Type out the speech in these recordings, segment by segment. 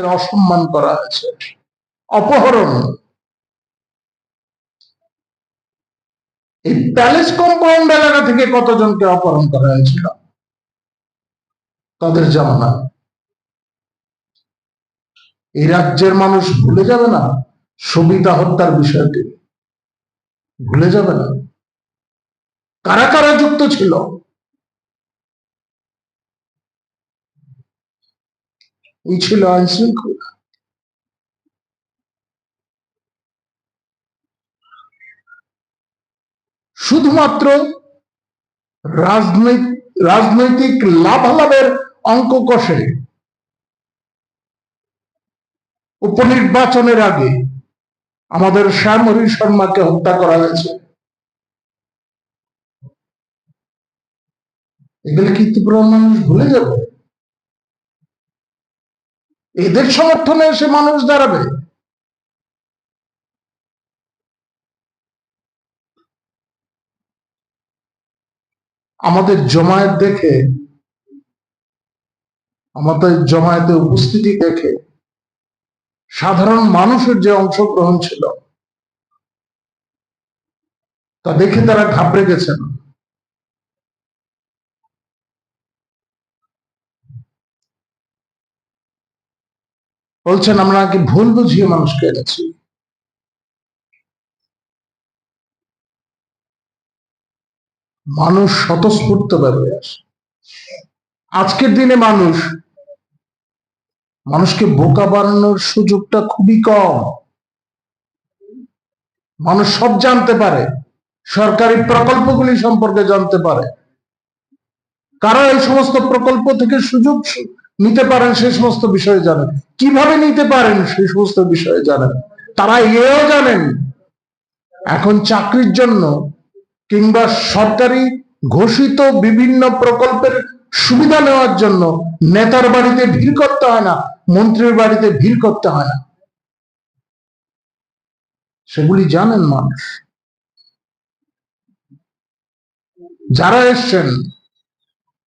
এদের অসম্মান করা হয়েছে। অপহরণ। এই প্যালেস কম্পাউন্ড এলাকা থেকে কতজনকে অপহরণ করা হয়েছিল? তাদের জামানা এই রাজ্যের মানুষ ভুলে যাবে না সবিতা হত্যার বিষয়টি। ভুলে যাবে না। কারা কারা যুক্ত ছিল? আইন শৃঙ্খলা শুধুমাত্র রাজনৈতিক লাভালাভের অঙ্ক কষে উপনির্বাচনের আগে আমাদের শ্যামহরি শর্মাকে হত্যা করা হয়েছে এগুলো কি ত্রিপুরার মানুষ ভুলে যাবে এদের সমর্থনে এসে মানুষ দাঁড়াবে। আমাদের জমায়েত দেখে, আমাদের জমায়েতে উপস্থিতি দেখে সাধারণ মানুষের যে অংশগ্রহণ ছিল, তা দেখে তারা ঘাবড়ে গেছেন। বলছেন, আমরা নাকি ভুল বুঝিয়ে মানুষকে এনেছি? মানুষ স্বতঃস্ফূর্ত ভাবে আসে। আজকের দিনে মানুষ, মানুষকে বোকা বানানোর সুযোগটা খুবই কম। মানুষ সব জানতে পারে, সরকারি প্রকল্পগুলি সম্পর্কে জানতে পারে। কারা এই সমস্ত প্রকল্প থেকে সুযোগ নিতে পারেন সেই সমস্ত বিষয়ে জানেন। কীভাবে নিতে পারেন সেই সমস্ত বিষয়ে জানেন। তারা এও জানেন। এখন চাকরির জন্য কিংবা সরকারি ঘোষিত বিভিন্ন প্রকল্পের সুবিধা নেওয়ার জন্য নেতার বাড়িতে ভিড় করতে হয় না, মন্ত্রীর বাড়িতে ভিড় করতে হয় না। সেগুলি জানেন মানুষ। যারা এসছেন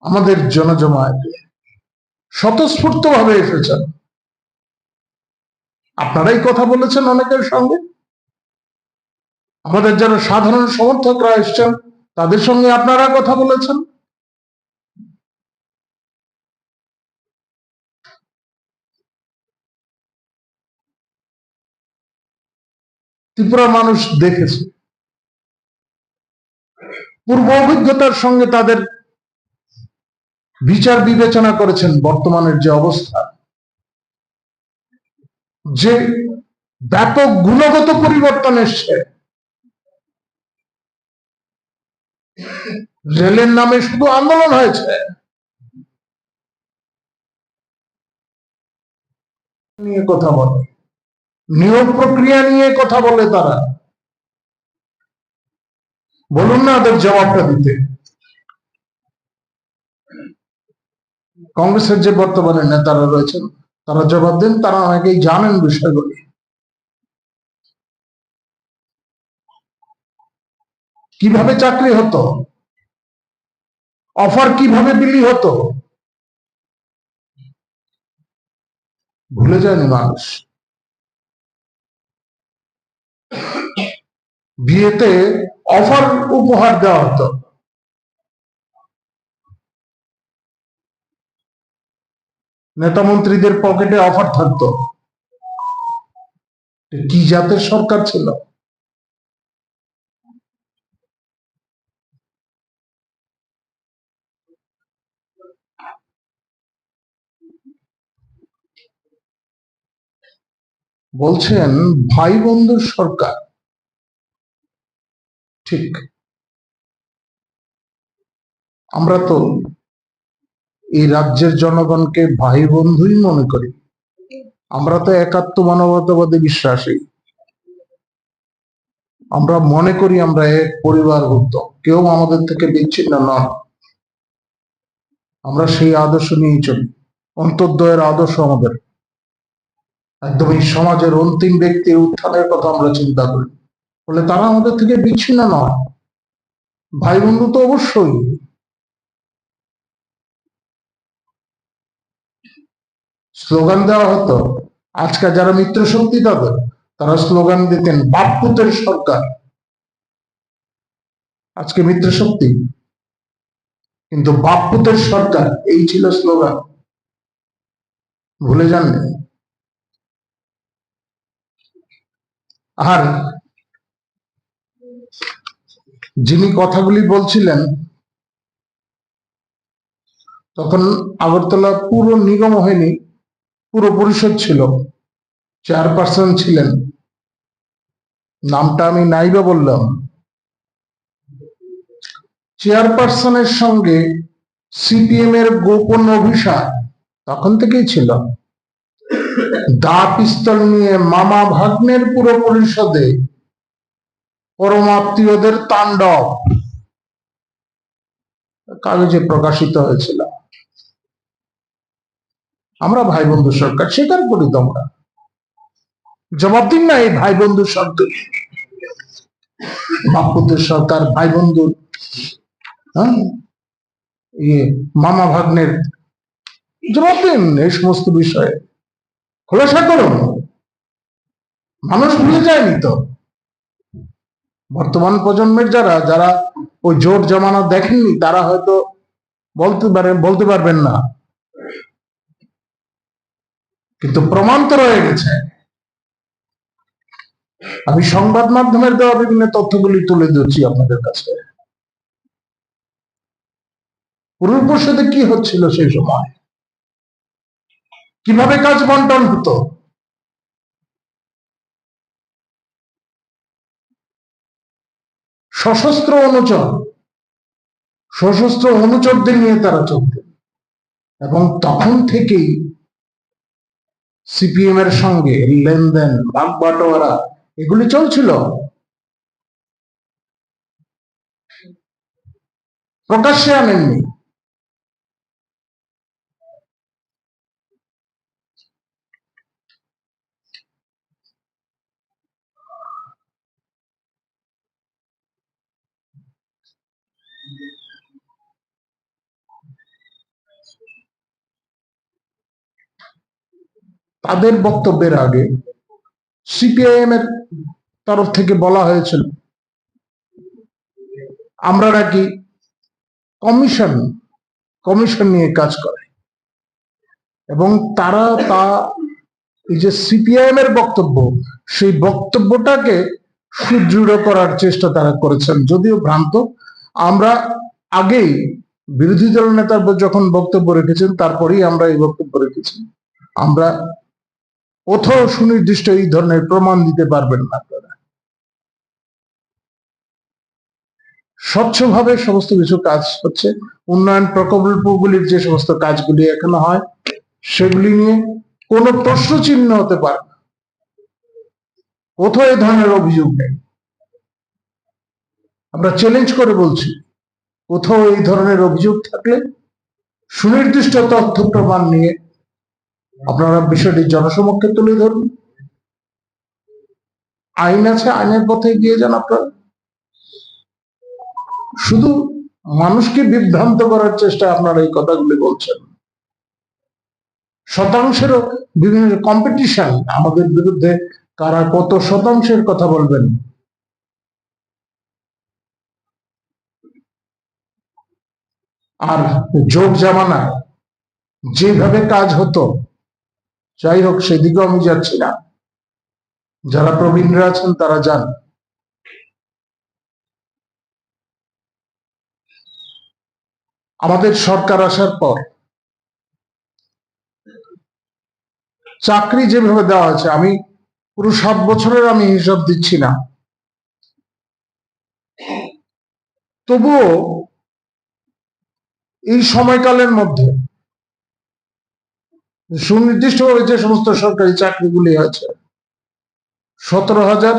আমাদের জনজমায়েতে স্বতঃস্ফূর্ত ভাবে এসেছেন। আপনারাই কথা বলেছেন অনেকের সঙ্গে। আমাদের যারা সাধারণ সমর্থকরা এসছেন, তাদের সঙ্গে আপনারা কথা বলেছেন। ত্রিপুরা মানুষ দেখেছে। পূর্ব অভিজ্ঞতার সঙ্গে তাদের বিচার বিবেচনা করেছেন বর্তমানের যে অবস্থা, যে ব্যাপক গুণগত পরিবর্তন এসছে, রেলের নামে শুধু আন্দোলন হয়েছে। নিয়ে কথা বলে, নিয়োগ প্রক্রিয়া নিয়ে কথা বলে তারা। বলুন না ওদের জবাবটা দিতে। কংগ্রেসের যে বর্তমানে নেতারা রয়েছেন, তারা জবাব দেন, তারা অনেকেই জানেন বিষয়গুলি। কীভাবে চাকরি হতো? অফার কীভাবে বিলি হতো? ভুলে যায়নি মানুষ। বিয়েতে অফার উপহার দেওয়া হতো। নেতা মন্ত্রীদের পকেটে অফার থাকতো। কি জাতের সরকার ছিল? বলছেন, ভাই বন্ধুর সরকার। ঠিক। আমরা তো এই রাজ্যের জনগণকে ভাই বন্ধুই মনে করি। আমরা তো একাত্ম মানবতাবাদে বিশ্বাসী। আমরা মনে করি আমরা এক পরিবারভুক্ত। কেউ আমাদের থেকে বিচ্ছিন্ন নন আমরা সেই আদর্শ নিয়েই চলি। অন্তর্দয়ের আদর্শ আমাদের। একদম এই সমাজের অন্তিম ব্যক্তির উত্থানের কথা আমরা চিন্তা করি। বলে তারা আমাদের থেকে বিচ্ছিন্ন নয়। ভাই বন্ধু তো অবশ্যই। স্লোগান দেওয়া হতো আজকে যারা মিত্র শক্তি তাদের তারা স্লোগান দিতেন বাপুতের সরকার। আজকে মিত্র শক্তি কিন্তু বাপুতের সরকার, এই ছিল স্লোগান। ভুলে যাননি। আর যিনি কথাগুলি বলছিলেন, তখন আগরতলা পুরো নিগম হয়নি পুরো পরিষদ ছিল, চেয়ারপারসন ছিলেন। নামটা আমি নাইবা বললাম। চেয়ারপারসনের সঙ্গে সিপিএম এর গোপন অভিশাপ তখন থেকেই ছিল। দা পিস্তল নিয়ে মামা ভাগ্নের পুরো পরিষদে পরমাত্মীয়দের তাণ্ডব। কাগজে প্রকাশিত হয়েছিল। আমরা ভাই বন্ধু সরকার স্বীকার করি তোমরা জবাব দিন না এই ভাই বন্ধু সরকার। বাপুদের সরকার ভাই বন্ধু হ্যাঁ? ইয়ে মামা ভাগ্নের, জবাব দিন এই সমস্ত বিষয়ে। খোলাসা করুন। মানুষ ভুলে যায়নি তো। বর্তমান প্রজন্মের যারা যারা ওই জোট জমানা দেখেননি, তারা হয়তো বলতে পারেন বলতে পারবেন না। কিন্তু প্রমাণ তো রয়ে গেছে। আমি সংবাদ মাধ্যমের দেওয়া বিভিন্ন তথ্যগুলি তুলে ধরছি আপনাদের কাছে। পূর্ব কি হচ্ছিল সেই সময়? কীভাবে কাজ বন্টন হতো? সশস্ত্র অনুচর, সশস্ত্র অনুচরদের নিয়ে তারা চলতেন। এবং তখন থেকেই সিপিএম এর সঙ্গে লেনদেন ভাগ বাটোয়ারা এগুলি চলছিল? প্রকাশ্যে আনেননি। তাদের বক্তব্যের আগে সিপিআইএম এর তরফ থেকে বলা হয়েছিল, আমরা নাকি কমিশন কমিশন নিয়ে কাজ করে এবং তারা তা, এই যে সিপিআইএম এর বক্তব্য, সেই বক্তব্যটাকে সুদৃঢ় করার চেষ্টা তারা করেছেন। যদিও ভ্রান্ত, আমরা আগেই বিরোধী দল নেতার যখন বক্তব্য রেখেছেন, তারপরেই আমরা এই বক্তব্য রেখেছি। আমরা কোথাও সুনির্দিষ্ট এই ধরনের প্রমাণ দিতে পারবেন না আপনারা। স্বচ্ছভাবে সমস্ত কিছু কাজ হচ্ছে। উন্নয়ন প্রকল্পগুলির যে সমস্ত কাজগুলি এখানে হয়, সেগুলি নিয়ে কোনো প্রশ্ন চিহ্ন হতে পারে না। কোথাও এই ধরনের অভিযোগ নেই। আমরা চ্যালেঞ্জ করে বলছি, কোথাও এই ধরনের অভিযোগ থাকলে সুনির্দিষ্ট তথ্য প্রমাণ নিয়ে আপনারা বিষয়টি জনসমক্ষে তুলে ধরুন। আইন আছে, আইনের পথে গিয়ে যান আপনারা। শুধু মানুষকে বিভ্রান্ত করার চেষ্টা আপনারা এই কথাগুলি বলছেন। শতাংশেরও বিভিন্ন কম্পিটিশন আমাদের বিরুদ্ধে কারা কত শতাংশের কথা বলবেন? আর যোগ জামানা, যেভাবে কাজ হতো যাই হোক, সেদিকেও আমি যাচ্ছি না। যারা প্রবীণরা আছেন, তারা যান। আমাদের সরকার আসার পর চাকরি যেভাবে দেওয়া হয়েছে, আমি পুরো সাত বছরের আমি হিসাব দিচ্ছি না। তবুও এই সময়কালের মধ্যে সুনির্দিষ্টভাবে যে সমস্ত সরকারি চাকরিগুলি আছে, সতেরো হাজার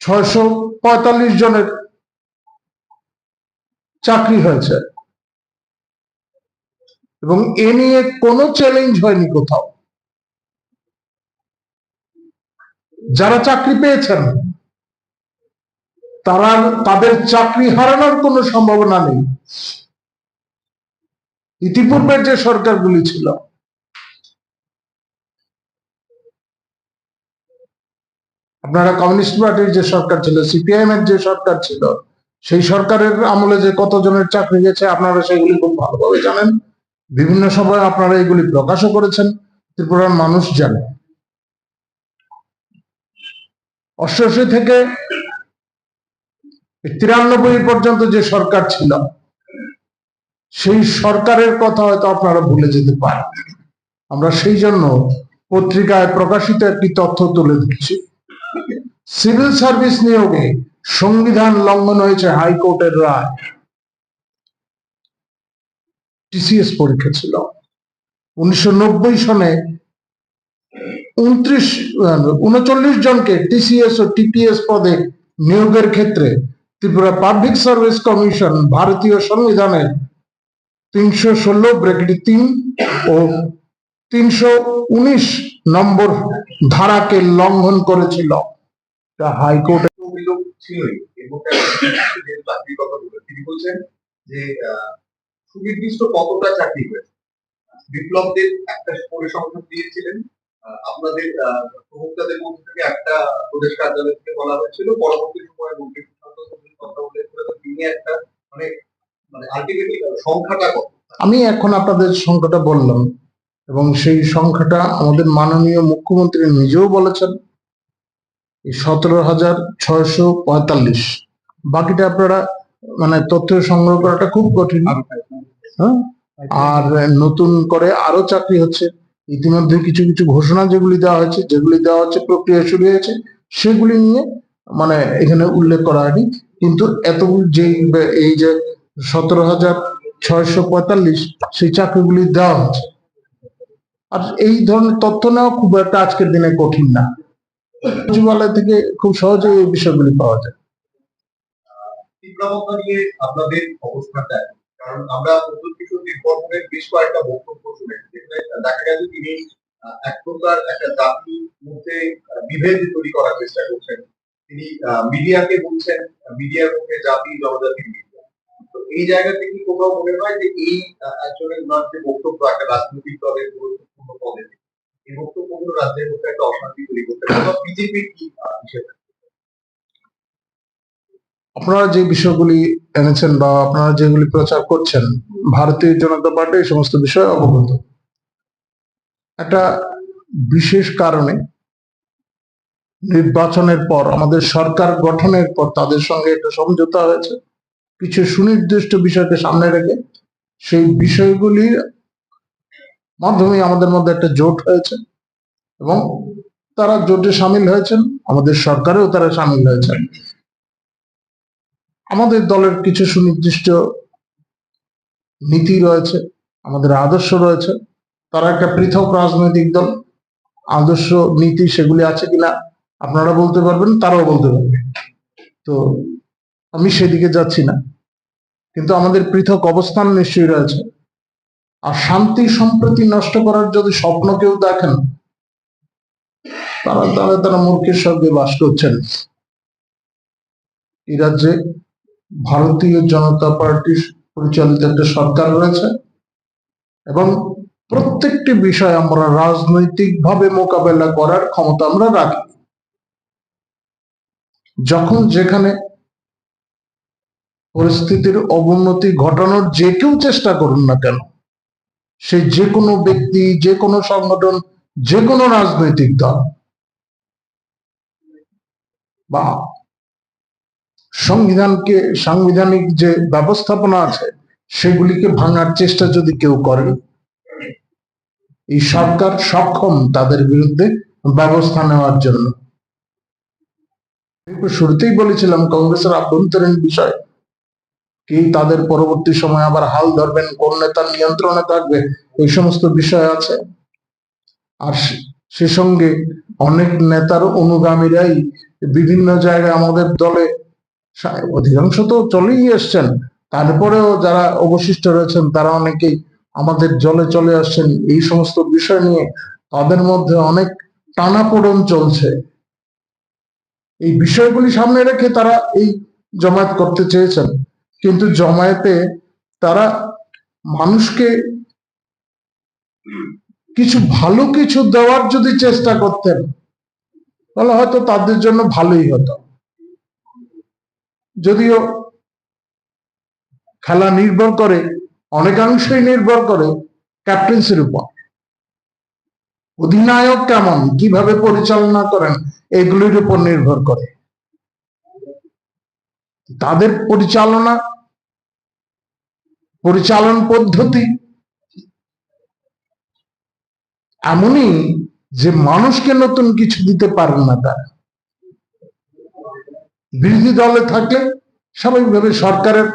ছয়শো পঁয়তাল্লিশ জনের চাকরি হয়েছে। এবং এ নিয়ে কোনো চ্যালেঞ্জ হয়নি কোথাও। যারা চাকরি পেয়েছেন, তারা তাদের চাকরি হারানোর কোনো সম্ভাবনা নেই। ইতিপূর্বের যে সরকারগুলি ছিল। আপনারা কমিউনিস্ট পার্টির যে সরকার ছিল সিপিআইএম এর যে সরকার ছিল, সেই সরকারের আমলে যে কতজনের চাকরি গেছে, আপনারা সেগুলি খুব ভালোভাবে জানেন। বিভিন্ন সময় আপনারা এগুলি প্রকাশও করেছেন। ত্রিপুরার মানুষ জানে। অষ্টআশি থেকে তিরানব্বই পর্যন্ত যে সরকার ছিল সেই সরকারের কথা হয়তো আপনারা ভুলে যেতে পারেন। আমরা সেই জন্য পত্রিকায় প্রকাশিত একটি তথ্য তুলে দিচ্ছি সিভিল সার্ভিস নিয়োগে সংবিধান লঙ্ঘন হয়েছে হাইকোর্টের রায়। টিসিএস পরীক্ষা ছিল। উনিশশো নব্বই সনে উনত্রিশ, উনচল্লিশ জনকে টিসিএস ও টিপিএস পদে নিয়োগের ক্ষেত্রে ত্রিপুরা পাবলিক সার্ভিস কমিশন ভারতীয় সংবিধানের তিনশো ষোলো ব্রেকেট তিন ও তিনশো উনিশ নম্বর ধারাকে লঙ্ঘন করেছিল। তা হাইকোর্টে ছিলই চাকরির কথা বলে। তিনি বলছেন যে সুনির্দিষ্ট কতটা চাকরি হয়েছে? বিপ্লবদের একটা পরিসংখ্যান দিয়েছিলেন। আপনাদের প্রবক্তাদের মধ্যে থেকে একটা প্রদেশ কার্যালয় থেকে বলা হয়েছিল। পরবর্তী সময়ে মন্ত্রী কথা উল্লেখ করে তিনি একটা মানে মানে আমি এখন আপনাদের সংখ্যাটা বললাম এবং সেই সংখ্যাটা আমাদের মাননীয় মুখ্যমন্ত্রী নিজেও বলেছেন। সতেরো হাজার ছয়শো পঁয়তাল্লিশ। বাকিটা আপনারা মানে তথ্য সংগ্রহ করাটা খুব কঠিন। হ্যাঁ? আর নতুন করে আরও চাকরি হচ্ছে। ইতিমধ্যে কিছু কিছু ঘোষণা যেগুলি দেওয়া হয়েছে যেগুলি দেওয়া হচ্ছে প্রক্রিয়া শুরু হয়েছে সেগুলি নিয়ে মানে এখানে উল্লেখ করা হয়নি। কিন্তু এত যে এই যে সতেরো হাজার ছয়শো পঁয়তাল্লিশ সেই চাকরিগুলি দেওয়া হচ্ছে। আর এই ধরনের তথ্য নেওয়া খুব একটা আজকের দিনে কঠিন না। সচিবালয় থেকে খুব সহজে এই বিষয়গুলি পাওয়া যায়। বেশ কয়েকটা দেখা তিনি একটা মধ্যে বিভেদ তৈরি করার চেষ্টা করছেন। তিনি মিডিয়াকে বলছেন, মিডিয়ার মধ্যে জাতি জনজাতির এই জায়গা থেকে কোথাও মনে হয় যে এই একজনের ওনার যে বক্তব্য একটা রাজনৈতিক দলের গুরুত্বপূর্ণ পদে এই বক্তব্যগুলো রাজ্যের মধ্যে একটা অশান্তি তৈরি করতে পারে বিজেপির কি হিসেবে আপনারা যে বিষয়গুলি এনেছেন বা আপনারা যেগুলি প্রচার করছেন, ভারতীয় জনতা পার্টি এই সমস্ত বিষয়ে অবগত। একটা বিশেষ কারণে নির্বাচনের পর, আমাদের সরকার গঠনের পর তাদের সঙ্গে একটা সমঝোতা হয়েছে। কিছু সুনির্দিষ্ট বিষয়কে সামনে রেখে সেই বিষয়গুলির মাধ্যমে আমাদের মধ্যে একটা জোট হয়েছে এবং তারা জোটে সামিল হয়েছেন, আমাদের সরকারেও তারা সামিল হয়েছেন। আমাদের দলের কিছু সুনির্দিষ্ট নীতি রয়েছে, আমাদের আদর্শ রয়েছে। তারা একটা পৃথক রাজনৈতিক দল, আদর্শ নীতি সেগুলি আছে কিনা আপনারা বলতে পারবেন, তারাও বলতে পারবেন তো আমি সেদিকে যাচ্ছি না। কিন্তু আমাদের পৃথক অবস্থান নিশ্চয়ই রয়েছে। আর শান্তি সম্প্রতি নষ্ট করার যদি স্বপ্ন কেউ দেখেন, তারা তারা তারা মূর্খের সঙ্গে বাস করছেন। এই রাজ্যে ভারতীয় জনতা পার্টির পরিচালিত একটা সরকার রয়েছে এবং প্রত্যেকটি বিষয় আমরা রাজনৈতিক ভাবে মোকাবেলা করার ক্ষমতা আমরা রাখি। যখন যেখানে পরিস্থিতির অবনতি ঘটানোর যে কেউ চেষ্টা করুন না কেন, সে যে কোনো ব্যক্তি, যে কোনো সংগঠন, যে কোনো রাজনৈতিক দল বা সংবিধানকে, সাংবিধানিক যে ব্যবস্থাপনা আছে, সেগুলিকে ভাঙার চেষ্টা যদি কেউ করে, এই সরকার সক্ষম তাদের বিরুদ্ধে ব্যবস্থা নেওয়ার জন্য। শুরুতেই বলেছিলাম, কংগ্রেসের আভ্যন্তরীণ বিষয় কি তাদের পরবর্তী সময় আবার হাল ধরবেন, কোন নেতার নিয়ন্ত্রণে থাকবে এই সমস্ত বিষয় আছে। আর সে- সঙ্গে অনেক নেতার অনুগামীরাই বিভিন্ন জায়গায় আমাদের দলে অধিকাংশ তো চলেই এসছেন। তারপরেও যারা অবশিষ্ট রয়েছেন, তারা অনেকেই আমাদের জলে চলে আসছেন। এই সমস্ত বিষয় নিয়ে তাদের মধ্যে অনেক টানাপোড়েন চলছে। এই বিষয়গুলি সামনে রেখে তারা এই জমায়েত করতে চেয়েছেন। কিন্তু জমায়েতে তারা মানুষকে কিছু ভালো কিছু দেওয়ার যদি চেষ্টা করতেন, তাহলে হয়তো তাদের জন্য ভালোই হতো। যদিও খেলা নির্ভর করে, অনেকাংশই নির্ভর করে ক্যাপ্টেন্সির উপর। অধিনায়ক কেমন, কীভাবে পরিচালনা করেন, এগুলির উপর নির্ভর করে। তাদের পরিচালনা, পরিচালন পদ্ধতি এমনই যে মানুষকে নতুন কিছু দিতে পারেন না তারা। বিরোধী দলে থাকলে স্বাভাবিকভাবে সরকারের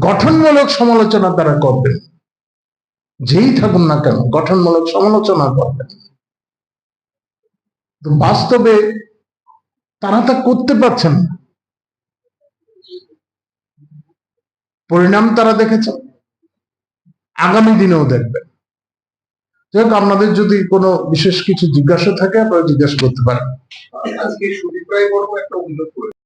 গঠনমূলক সমালোচনা তারা করবেন। যেই থাকুন না কেন, গঠনমূলক সমালোচনা করবেন। বাস্তবে তারা তা করতে পারছেন না। পরিণাম তারা দেখেছে। আগামী দিনেও দেখবেন যাই হোক, আপনাদের যদি কোনো বিশেষ কিছু জিজ্ঞাসা থাকে, আপনারা জিজ্ঞাসা করতে পারেন।